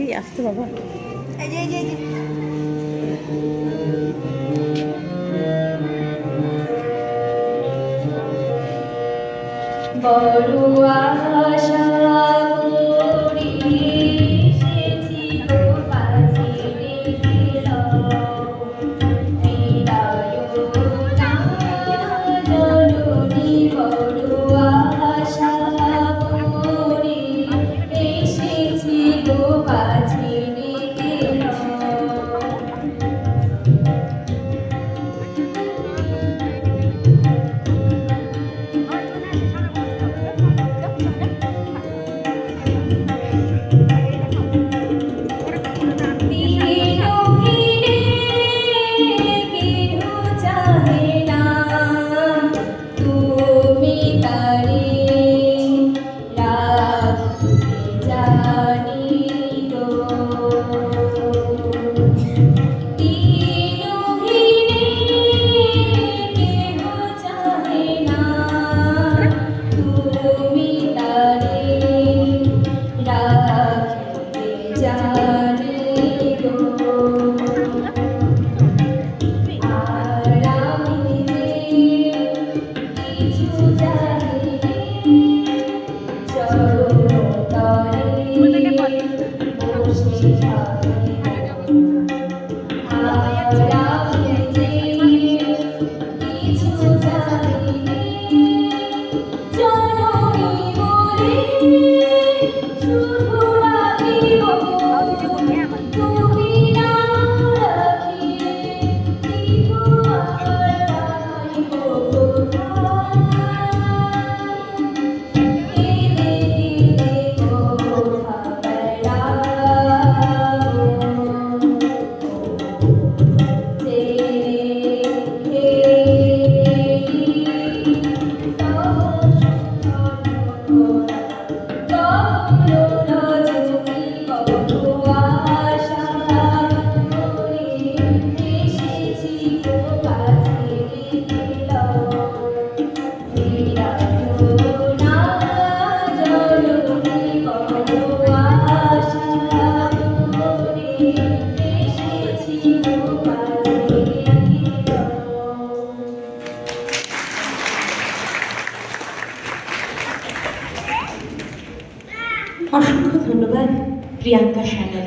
এই আসতে বাবা এই যে এই যে। অসংখ্য ধন্যবাদ প্রিয়াঙ্কা সানাল